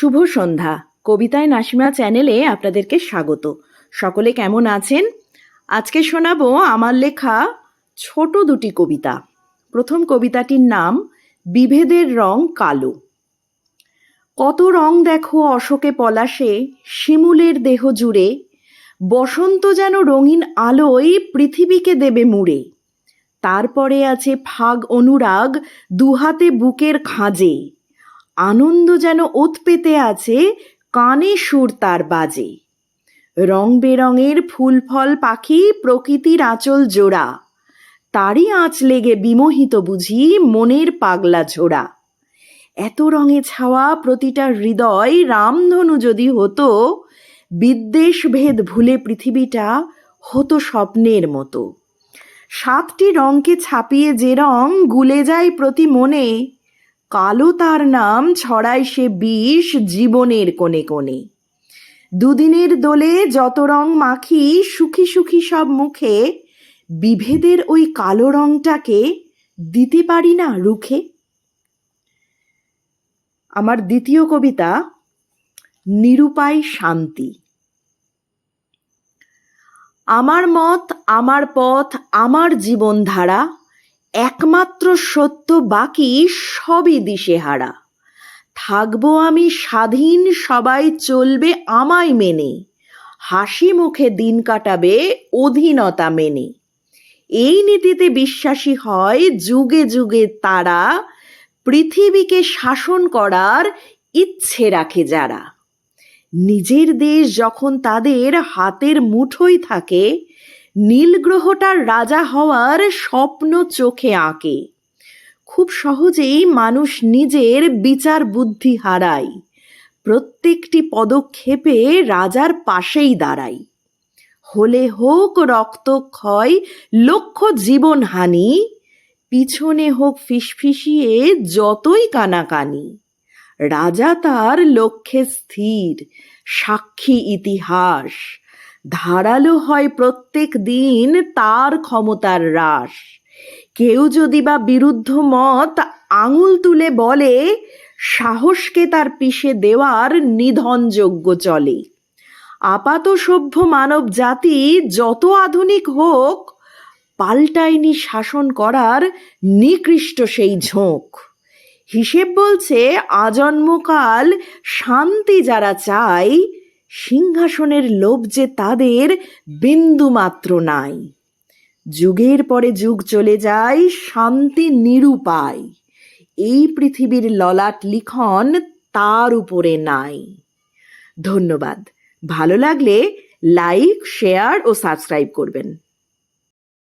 শুভ সন্ধ্যা। কবিতায় নাসিমা চ্যানেলে আপনাদেরকে স্বাগত। সকলে কেমন আছেন? আজকে শোনাবো আমার লেখা ছোট দুটি কবিতা। প্রথম কবিতাটির নাম, বিভেদের রং কালো। কত রং দেখো অশোকে পলাশে, শিমুলের দেহ জুড়ে। বসন্ত যেন রঙিন আলোয় পৃথিবীকে দেবে মুড়ে। তারপরে আছে ফাগ অনুরাগ, দুহাতে বুকের খাঁজে। আনন্দ যেন ওত পেতে আছে কানে সুর তার বাজে। রং বেরঙের ফুল ফল পাখি প্রকৃতির আঁচল জোড়া। তারই আঁচ লেগে বিমোহিত বুঝি মনের পাগলা ঝোড়া। এত রঙে ছাওয়া প্রতিটা হৃদয় রামধনু যদি হতো, বিদ্বেষ ভেদ ভুলে পৃথিবীটা হতো স্বপ্নের মতো। সাতটি রঙকে ছাপিয়ে যে রং গুলে যায় প্রতি মনে কালো তার নাম ছড়ায় সে বিষ জীবনের কোণে কোণে। দুদিনের দোলে যত রং মাখি, সুখী সুখী সব মুখে, বিভেদের ওই কালো রংটাকে দিতে পারি না রুখে। আমার দ্বিতীয় কবিতা, নিরুপায় শান্তি। আমার মত, আমার পথ, আমার জীবনধারা একমাত্র সত্য বাকি সবই দিশেহারা। থাকব আমি স্বাধীন, সবাই চলবে আমায় মেনে। হাসি মুখে দিন কাটাবে, অধীনতা মেনে। এই নীতিতে বিশ্বাসী হয় যুগে যুগে তারা, পৃথিবীকে শাসন করার ইচ্ছে রাখে যারা। নিজের দেশ যখন তাদের হাতের মুঠোয় থাকে নীল গ্রহটার রাজা হওয়ার স্বপ্ন চোখে আঁকে। খুব সহজেই মানুষ নিজের বিচার বুদ্ধি হারায়। প্রত্যেকটি পদক্ষেপে রাজার পাশেই দাঁড়ায়। হলে হোক রক্তক্ষয় লক্ষ জীবনহানি পিছনে হোক ফিসফিসিয়ে যতই কানাকানি। রাজা তার লক্ষ্যে স্থির, সাক্ষী ইতিহাস ধারালো হয় প্রত্যেক দিন, তার ক্ষমতার হ্রাস। কেউ যদি বা বিরুদ্ধ মত আঙুল তুলে বলে, সাহসকে তার পিষে দেওয়ার নিধনযোগ্য চলে। আপাত সভ্য মানব জাতি যত আধুনিক হোক, পাল্টায়নি শাসন করার নিকৃষ্ট সেই ঝোঁক। হিসেব বলছে, আজন্মকাল শান্তি যারা চায় সিংহাসনের লোভ যে তাদের বিন্দুমাত্র নাই। যুগের পরে যুগ চলে যায়, শান্তি নিরুপায়। এই পৃথিবীর ললাট লিখন তার উপরে নাই। ধন্যবাদ। ভালো লাগলে লাইক, শেয়ার ও সাবস্ক্রাইব করবেন।